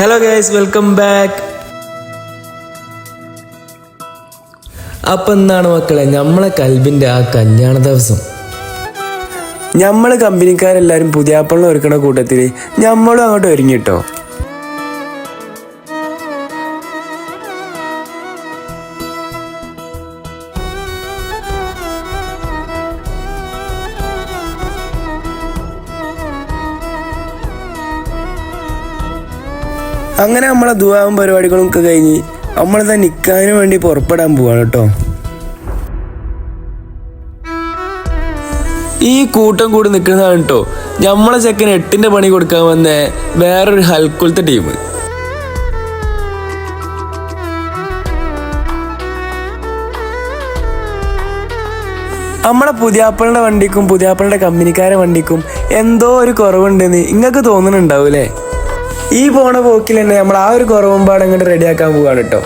Hello guys welcome back അപ്പൊ എന്താണ് മക്കളെ? നമ്മളെ കൽബിന്റെ ആ കല്യാണ ദിവസം. ഞമ്മൾ കമ്പനിക്കാരെല്ലാരും പുതിയാപ്പള്ളം ഒരുക്കണ കൂട്ടത്തിൽ നമ്മളും അങ്ങോട്ട് ഒരുങ്ങിട്ടോ അങ്ങനെ നമ്മളെ ദുവാവും പരിപാടികളും ഒക്കെ കഴിഞ്ഞ് നമ്മളിതാ നിൽക്കാൻ വേണ്ടി പുറപ്പെടാൻ പോവാണ് കേട്ടോ. ഈ കൂട്ടം കൂടി നിൽക്കുന്നതാണ് കേട്ടോ. നമ്മളെ ചെക്കന് എട്ടിന്റെ പണി കൊടുക്കാൻ വന്ന വേറൊരു ഹൽക്കുലത്തെ ടീം. നമ്മളെ പുതിയാപ്പളുടെ വണ്ടിക്കും പുതിയാപ്പളുടെ കമ്പനിക്കാരെ വണ്ടിക്കും എന്തോ ഒരു കുറവുണ്ടെന്ന് നിങ്ങൾക്ക് തോന്നുന്നുണ്ടാവൂലേ? ഈ പോണ പോക്കിൽ തന്നെ നമ്മൾ ആ ഒരു കുറവും പാടെ അങ്ങോട്ട് റെഡിയാക്കാൻ പോവാണ് കേട്ടോ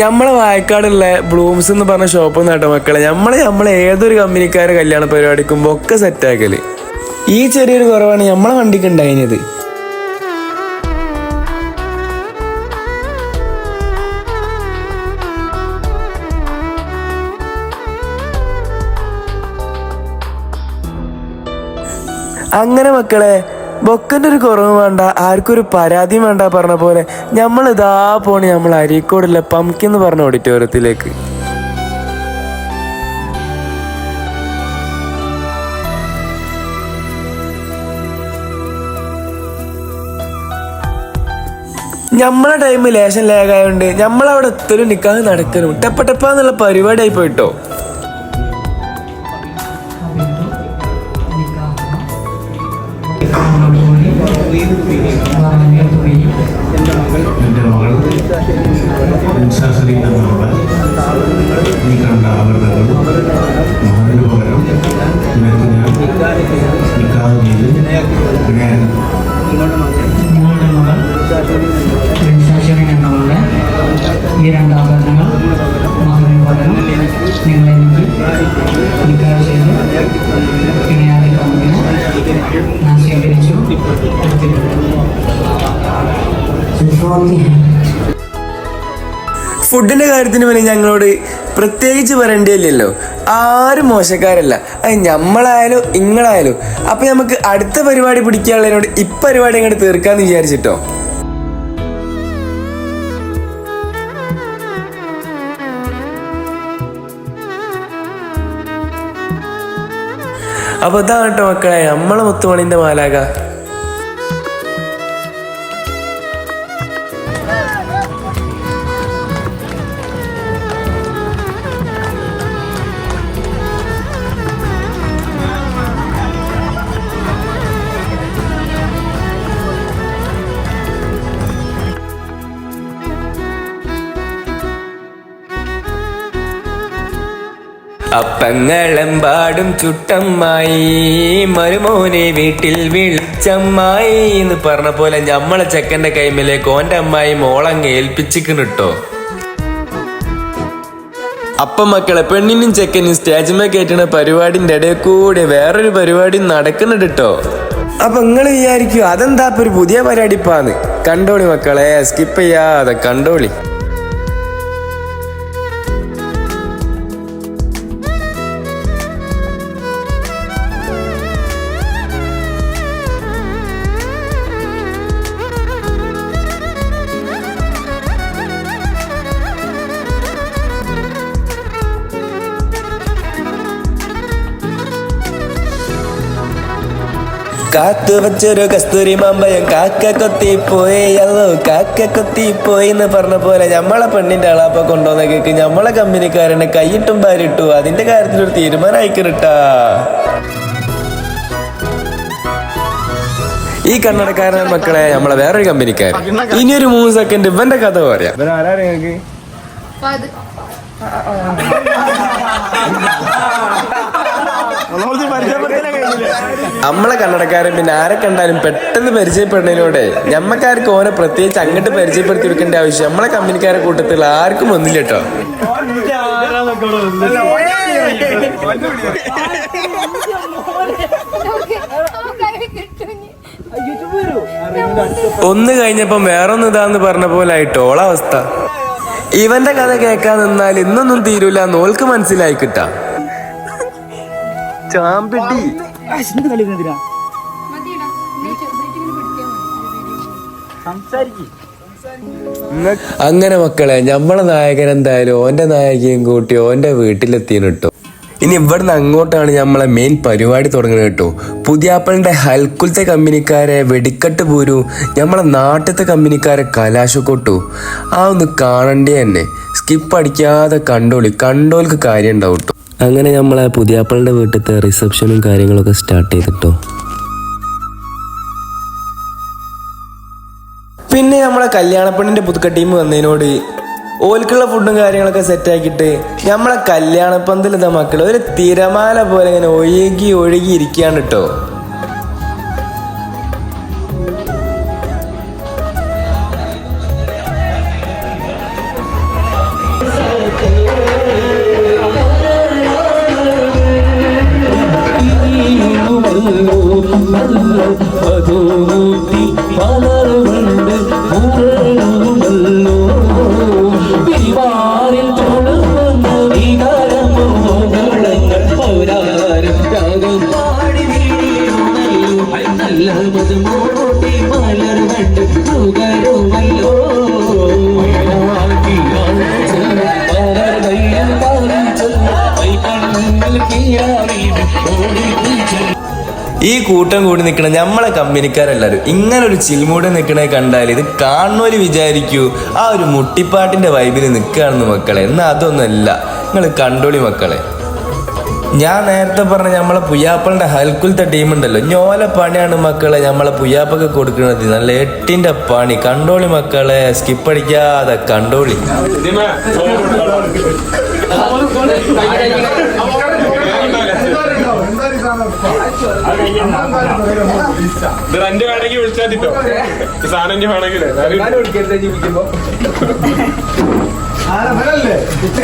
നമ്മളെ വായക്കാടുള്ള ബ്ലൂംസ് എന്ന് പറഞ്ഞ ഷോപ്പ് നട്ട മക്കളെ. നമ്മളെ നമ്മളെ ഏതൊരു കമ്പനിക്കാരെ കല്യാണ പരിപാടിക്കുമ്പോ ഒക്കെ സെറ്റാക്കൽ ഈ ചെറിയൊരു കുറവാണ് നമ്മളെ വണ്ടിക്ക് ഉണ്ടായിരുന്നത് അങ്ങനെ മക്കളെ ബൊക്കന്റെ ഒരു കുറവ് വേണ്ട ആർക്കും ഒരു പരാതിയും വേണ്ട പറഞ്ഞ പോലെ നമ്മൾ ഇതാ പോണി നമ്മൾ അരീക്കോടുള്ള പംകിന്ന് പറഞ്ഞ ഓഡിറ്റോറിയത്തിലേക്ക് നമ്മളെ ടൈം ലേശം ലേഖായോണ്ട് നമ്മളവിടെ എത്തലും നിൽക്കാതെ നടക്കലും ടെപ്പ ടെപ്പ എന്നുള്ള പരിപാടിയായി പോയിട്ടോ. ഫുഡിന്റെ കാര്യത്തിന് പിന്നെ ഞങ്ങളോട് പ്രത്യേകിച്ച് പറയേണ്ടിയില്ലല്ലോ ആരും മോശക്കാരല്ല. അത് ഞമ്മളായാലും ഇങ്ങളായാലും. അപ്പൊ നമുക്ക് അടുത്ത പരിപാടി പിടിക്കാനുള്ളതിനോട് ഇപ്പരിപാടി അങ്ങോട്ട് തീർക്കാന്ന് വിചാരിച്ചിട്ടോ? അപ്പൊ ഇതാണ് കേട്ടോ മക്കളെ. നമ്മളെ മുത്തുമണിന്റെ മാലാക അപ്പങ്ങളെമ്പാടും ചുട്ടമ്മായി. മരുമോനെ വീട്ടിൽ വിളിച്ചമ്മായി എന്ന് പറഞ്ഞ പോലെ ഞമ്മളെ ചെക്കന്റെ കൈമിലെ കോന്റെ അമ്മായി മോളങ്ങ് ഏൽപ്പിച്ചിക്കണ് കേട്ടോ അപ്പം മക്കളെ പെണ്ണിനും ചെക്കനും സ്റ്റേജിമേ കയറ്റുന്ന പരിപാടിന്റെ ഇടയിൽ കൂടെ വേറൊരു പരിപാടി നടക്കുന്നുണ്ട് കേട്ടോ അപ്പൊ നിങ്ങൾ വിചാരിക്കും അതെന്താ ഒരു പുതിയ പരിപാടിപ്പാന്ന്. കണ്ടോളി മക്കളെ സ്കിപ്പ് ചെയ്യാതെ കണ്ടോളി. കാത്തു വെച്ചൊരു കസ്തൂരി മാമ്പയം കാക്ക കൊത്തി പോയി അല്ലോ കാക്ക കൊത്തി പോയി എന്ന് പറഞ്ഞ പോലെ നമ്മളെ പെണ്ണിന്റെ അളാപ്പ കൊണ്ടുവന്ന കേക്ക് നമ്മളെ കമ്പനിക്കാരനെ കൈയിട്ടും പാരിട്ടു അതിന്റെ കാര്യത്തിലൊരു തീരുമാനം അയക്കരുട്ടാ ഈ കന്നടക്കാരൻ മക്കളെ നമ്മളെ വേറൊരു കമ്പനിക്കാരൻ. ഇനി ഒരു മൂന്ന് സെക്കൻഡ് ഇവന്റെ കഥ പറയാം. നമ്മളെ കണ്ണടക്കാരൻ പിന്നെ ആരെ കണ്ടാലും പെട്ടെന്ന് പരിചയപ്പെടുന്നതിലൂടെ ഞമ്മക്കാർക്ക് ഓനെ പ്രത്യേകിച്ച് അങ്ങോട്ട് പരിചയപ്പെടുത്തി കൊടുക്കേണ്ട ആവശ്യം. നമ്മളെ കമ്പനിക്കാരെ കൂട്ടത്തിൽ ആർക്കും ഒന്നില്ല കേട്ടോ. ഒന്ന് കഴിഞ്ഞപ്പം വേറൊന്ന് ഇതാന്ന് പറഞ്ഞ പോലെ ആയിട്ടോ ഓള അവസ്ഥ. ഇവന്റെ കഥ കേൾക്കാൻ നിന്നാൽ ഇന്നൊന്നും തീരൂല നോൽക്ക് മനസ്സിലായി കിട്ടാ. ചാമ്പിട്ടി അങ്ങനെ മക്കളെ നമ്മളെ നായകൻ എന്തായാലും ഓന്റെ നായകയും കൂട്ടി ഓന്റെ വീട്ടിലെത്തിയാണ് കേട്ടോ. ഇനി ഇവിടുന്ന് അങ്ങോട്ടാണ് നമ്മളെ മെയിൻ പരിപാടി തുടങ്ങുന്നത് കേട്ടോ. പുതിയാപ്പളിന്റെ ഹൽക്കുലത്തെ കമ്പനിക്കാരെ വെടിക്കെട്ട് പോരു നമ്മളെ നാട്ടിലത്തെ കമ്പനിക്കാരെ കലാശക്കൊട്ടു ആ ഒന്ന് കാണണ്ടേ തന്നെ സ്കിപ്പ് അടിക്കാതെ കണ്ടോളി. കണ്ടോൾക്ക് കാര്യം ഉണ്ടാവും കേട്ടോ. അങ്ങനെ നമ്മളെ പുതിയാപ്പളുടെ വീട്ടിലത്തെ റിസപ്ഷനും കാര്യങ്ങളൊക്കെ സ്റ്റാർട്ട് ചെയ്തിട്ടോ. പിന്നെ നമ്മളെ കല്യാണപ്പെണ്ണിന്റെ പുതുക്ക ടീം വന്നതിനോട് ഓൽക്കുള്ള ഫുഡും കാര്യങ്ങളൊക്കെ സെറ്റ് ആക്കിയിട്ട് നമ്മളെ കല്യാണപ്പന്തൽ മക്കൾ ഒരു തിരമാല പോലെ ഇങ്ങനെ ഒഴുകി ഒഴുകി ഇരിക്കുകയാണ് കേട്ടോ ഈ കൂട്ടം കൂടി നിൽക്കണ നമ്മളെ കമ്പനിക്കാരെല്ലാരും ഇങ്ങനെ ഒരു ചിൽമൂടെ നിൽക്കണേ കണ്ടാൽ ഇത് കാണുന്നവര് വിചാരിക്കൂ ആ ഒരു മുട്ടിപ്പാട്ടിന്റെ വൈബിൽ നിൽക്കുകയാണെന്ന് മക്കളെ. എന്നാൽ അതൊന്നല്ല. നിങ്ങൾ കണ്ടോളി മക്കളെ. ഞാൻ നേരത്തെ പറഞ്ഞ നമ്മളെ പുയ്യാപ്പളിന്റെ ഹൽക്കുലത്തെ ടീം ഉണ്ടല്ലോ. ഞോല പണിയാണ് മക്കളെ നമ്മളെ പുയ്യാപ്പൊക്കെ കൊടുക്കുന്നത്. നല്ല എട്ടിന്റെ പണി. കണ്ടോളി മക്കളെ സ്കിപ്പ് അടിക്കാതെ കണ്ടോളി. ഇത് റെന്റ് വേണമെങ്കിൽ വിളിച്ചാൽ കിട്ടോ സാധനം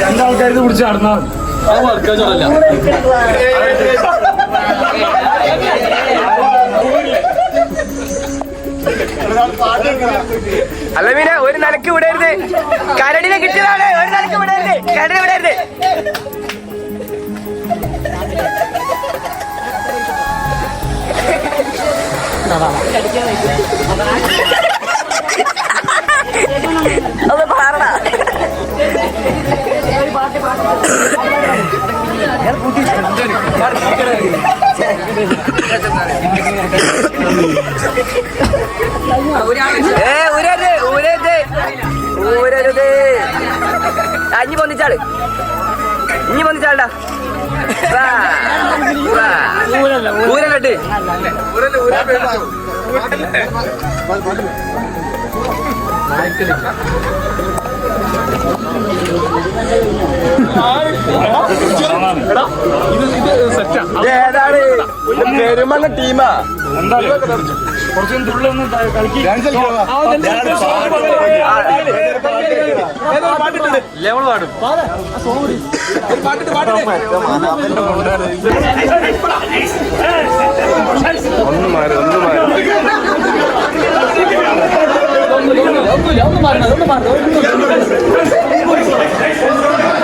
രണ്ടാൾക്കാർക്ക് പിടിച്ച് നടന്നാൽ അല്ല മീന ഒരു നിലയ്ക്ക് വിടരുത് കരടിനെ കിട്ടിയതാണ്. ഒരു നിലയ്ക്ക് വിടരുത് കരടിനെ വിടരുത് അഞ്ഞി പൊന്നിച്ചാൾ ഇഞ്ഞി പൊന്നിച്ചാളടാ ഊരല്ലട്ട് ഏതാണ്? പെരുമണ്ണ ടീമാ. കുറച്ചും തുള്ളൊന്നും കളിക്കി. ഒന്ന് മാറി ഒന്ന് മാറി. ഇത്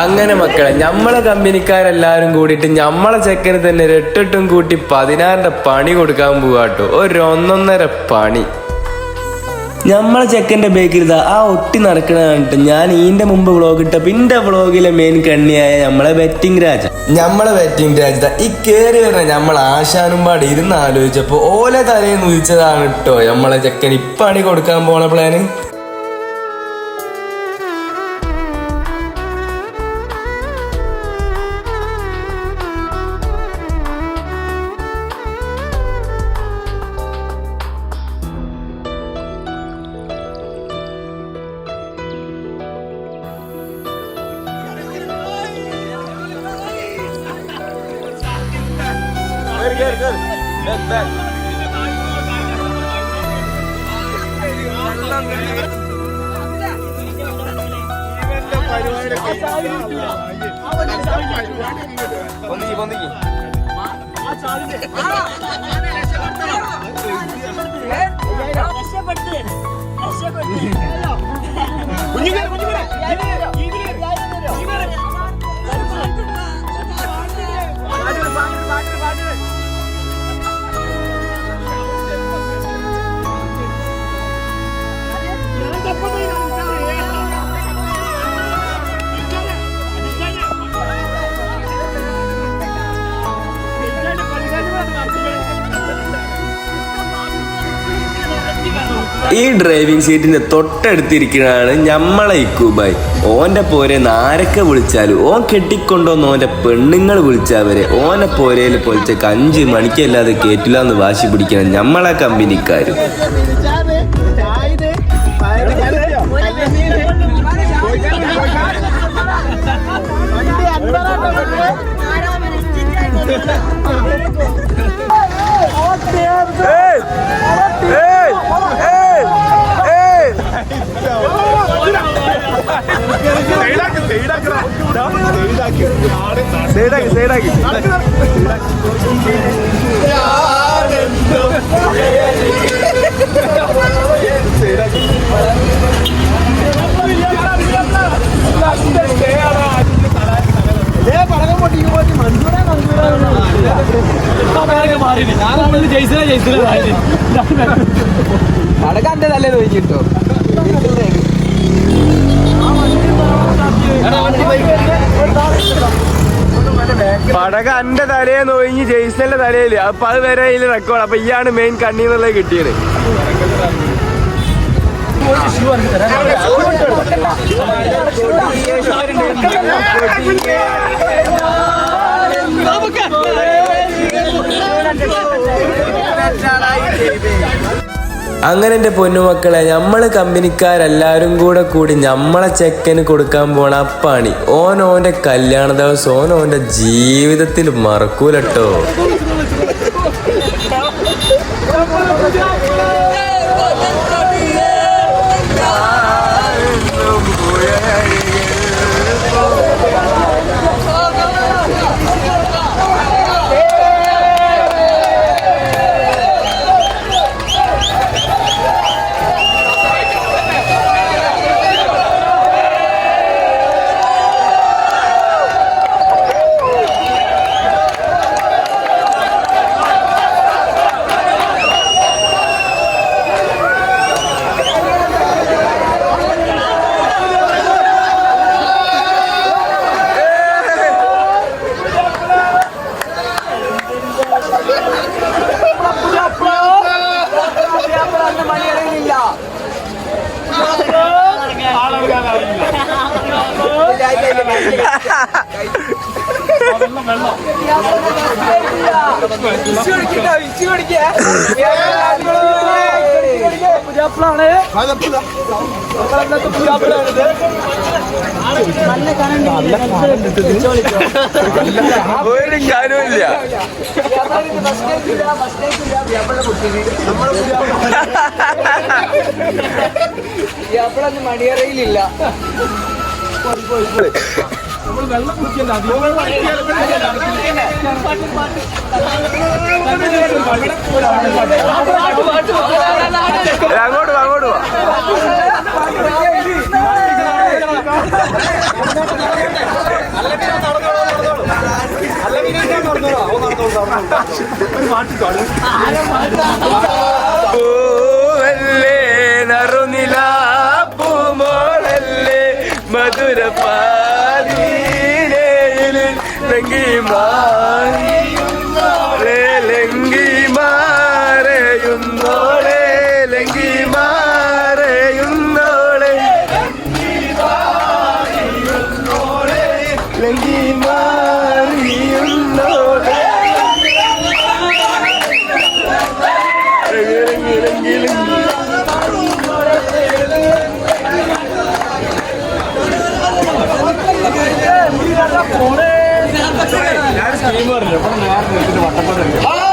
അങ്ങനെ മക്കളെ ഞമ്മളെ കമ്പനിക്കാരെല്ലാരും കൂടിയിട്ട് നമ്മളെ ചെക്കന് തന്നെ ഒരു എട്ടെട്ടും കൂട്ടി പതിനാറിന്റെ പണി കൊടുക്കാൻ പോവാട്ടോ ഒരു ഒന്നൊന്നര പണി. ഞമ്മളെ ചെക്കന്റെ ബേക്കിൽ ആ ഒട്ടി നടക്കണ കണ്ടിട്ട് ഞാൻ ഈന്റെ മുമ്പ് വ്ളോഗ് ഇട്ട പിന്നെ വ്ളോഗിലെ മെയിൻ കണ്ണിയായ നമ്മളെ ബെറ്റിംഗ് രാജ. നമ്മളെ ബെറ്റിംഗ് രാജ ഈ കേറി വരുന്ന നമ്മൾ ആശാനും പാടി ഇരുന്ന് ആലോചിച്ചപ്പോ ഓല തലേന്ന് ഉദിച്ചതാണ് കേട്ടോ നമ്മളെ ചെക്കൻ. ഇപ്പാണി കൊടുക്കാൻ പോണ പ്ലാന് പൊന്തിക്ക് പൊന്തിക്ക് കുഞ്ഞുങ്ങളെ കുഞ്ഞുങ്ങളെ ഇതിലെ പാട്ട് പാട്ട് പാട്ട് ഈ ഡ്രൈവിംഗ് സീറ്റിന്റെ തൊട്ടടുത്തിരിക്കുന്നതാണ് ഞമ്മളെ ഇക്കൂബായി ഓന്റെ പോരെ നാരൊക്കെ വിളിച്ചാലും ഓൻ കെട്ടിക്കൊണ്ടോന്ന് ഓന്റെ പെണ്ണുങ്ങൾ വിളിച്ചവരെ ഓനെ പോരയിൽ പൊളിച്ചക്ക് അഞ്ച് മണിക്കല്ലാതെ കേറ്റില്ല എന്ന് വാശി പിടിക്കണം ഞമ്മളെ കമ്പനിക്കാരും. ഞാനാണെങ്കിൽ ജയിച്ചില്ല ജയിച്ചില്ല പടക്കം എന്റെ തലേ പടക എന്റെ തലയെ നോയിഞ്ഞ് ജെയ്സന്റെ തലയിൽ. അപ്പൊ അത് വരെ അതിൽ റെക്കോർഡ് അപ്പൊ ഇയാണ് മെയിൻ കണ്ണീന്നുള്ളത് കിട്ടിയത്. അങ്ങനെ എന്റെ പൊന്നുമക്കളെ നമ്മൾ കമ്പനിക്കാരെല്ലാവരും കൂടെ കൂടി നമ്മളെ ചെക്കന് കൊടുക്കാൻ പോണ അപ്പാണി ഓൻ കല്യാണ ദിവസം ഓൻ ജീവിതത്തിൽ മറക്കൂലട്ടോ. ഒരു കാര്യമില്ല മടിയറയിലില്ല നമ്മൾ വെള്ളം അങ്ങോട്ട് അങ്ങോട്ട് ഒരു പാട്ട് പൂമോളല്ലേ മധുരപ്പാ Mari വട്ടപ്പാടുണ്ട്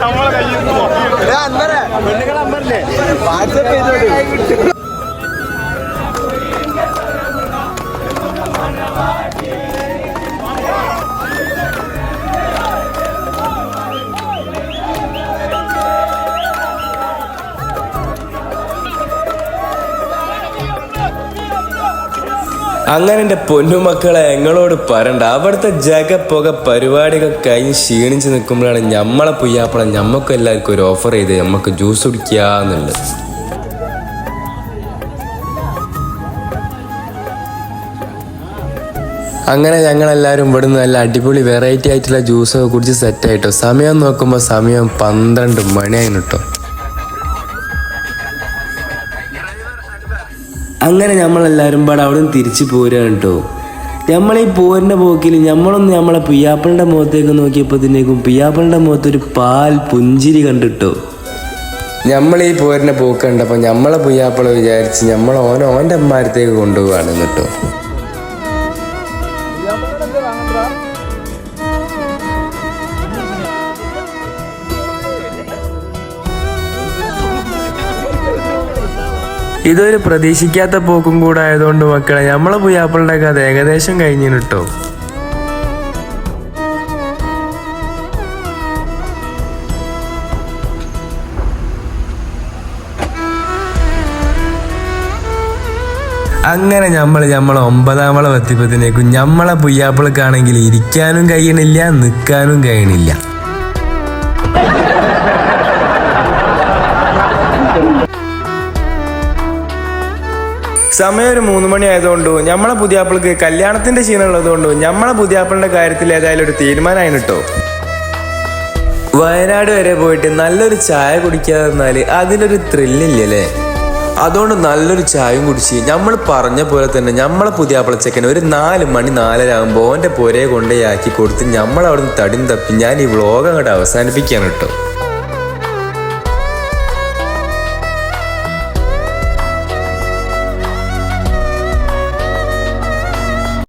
നമ്മളെ കയ്യിൽ അന്നേരം പെണ്ണുങ്ങളെ അമ്മല്ലേ വാട്സപ്പ് ചെയ്തോട്ട് അങ്ങനെ എന്റെ പൊന്നുമക്കളെ ഞങ്ങളോട് പറയണ്ട. അവിടുത്തെ ജഗപ്പുക പരിപാടികൾ കഴിഞ്ഞ് ക്ഷീണിച്ച് നിൽക്കുമ്പോഴാണ് ഞമ്മളെ പുയ്യാപ്പള ഞമ്മക്കും എല്ലാവർക്കും ഒരു ഓഫർ ചെയ്ത് നമുക്ക് ജ്യൂസ് കുടിക്കാന്നുള്ളത് അങ്ങനെ ഞങ്ങൾ ഞങ്ങളെല്ലാവരും ഇവിടുന്ന് നല്ല അടിപൊളി വെറൈറ്റി ആയിട്ടുള്ള ജ്യൂസൊക്കെ കുടിച്ച് സെറ്റായിട്ടോ സമയം നോക്കുമ്പോൾ സമയം പന്ത്രണ്ട് മണിയായിരുന്നു കേട്ടോ അങ്ങനെ നമ്മളെല്ലാവരും പാടെ അവിടെ നിന്ന് തിരിച്ചു പോരുകയാണ് കേട്ടോ. നമ്മളീ പോരിന്റെ പോക്കിൽ നമ്മളൊന്ന് നമ്മളെ പിയാപ്പിളിന്റെ മുഖത്തേക്ക് നോക്കിയപ്പോഴത്തേക്കും പിയാപ്പിളിന്റെ മുഖത്തൊരു പാൽ പുഞ്ചിരി കണ്ടിട്ടോ. നമ്മൾ ഈ പോരിന്റെ പോക്ക് കണ്ടപ്പോൾ നമ്മളെ പുയ്യാപ്പിള വിചാരിച്ച് നമ്മൾ ഓൻ ഓന്റെ അമ്മാരത്തേക്ക് കൊണ്ടുപോവാണ് കേട്ടോ. ഇതൊരു പ്രതീക്ഷിക്കാത്ത പോക്കും കൂടെ ആയതുകൊണ്ട് മക്കളെ നമ്മളെ പുയ്യാപ്പിളുടെ കഥ ഏകദേശം കഴിഞ്ഞു കിട്ടോ അങ്ങനെ നമ്മൾ നമ്മളെ ഒമ്പതാം വളം എത്തിയപ്പോഴത്തേക്കും നമ്മളെ പുയ്യാപ്പിളക്കാണെങ്കിൽ ഇരിക്കാനും കഴിയണില്ല നിൽക്കാനും കഴിയണില്ല. സമയം ഒരു മൂന്ന് മണി ആയതുകൊണ്ടും നമ്മളെ പുതിയാപ്പിൾക്ക് കല്യാണത്തിന്റെ ക്ഷീണം ഉള്ളതുകൊണ്ടും നമ്മളെ പുതിയാപ്പിളിന്റെ കാര്യത്തിൽ ഏതായാലും ഒരു തീരുമാനമായി കേട്ടോ വയനാട് വരെ പോയിട്ട് നല്ലൊരു ചായ കുടിക്കാതെ നിന്നാൽ അതിലൊരു ത്രില്ലില്ലല്ലേ അതുകൊണ്ട് നല്ലൊരു ചായയും കുടിച്ച് നമ്മൾ പറഞ്ഞ പോലെ തന്നെ നമ്മളെ പുതിയ ചെക്കൻ ഒരു നാല് മണി നാലര ആകുമ്പോൾ പുരയെ കൊണ്ടേ ആക്കി കൊടുത്ത് നമ്മൾ അവിടുന്ന് തപ്പി ഞാൻ ഈ വ്ളോഗ് അങ്ങോട്ട് അവസാനിപ്പിക്കാൻ കേട്ടോ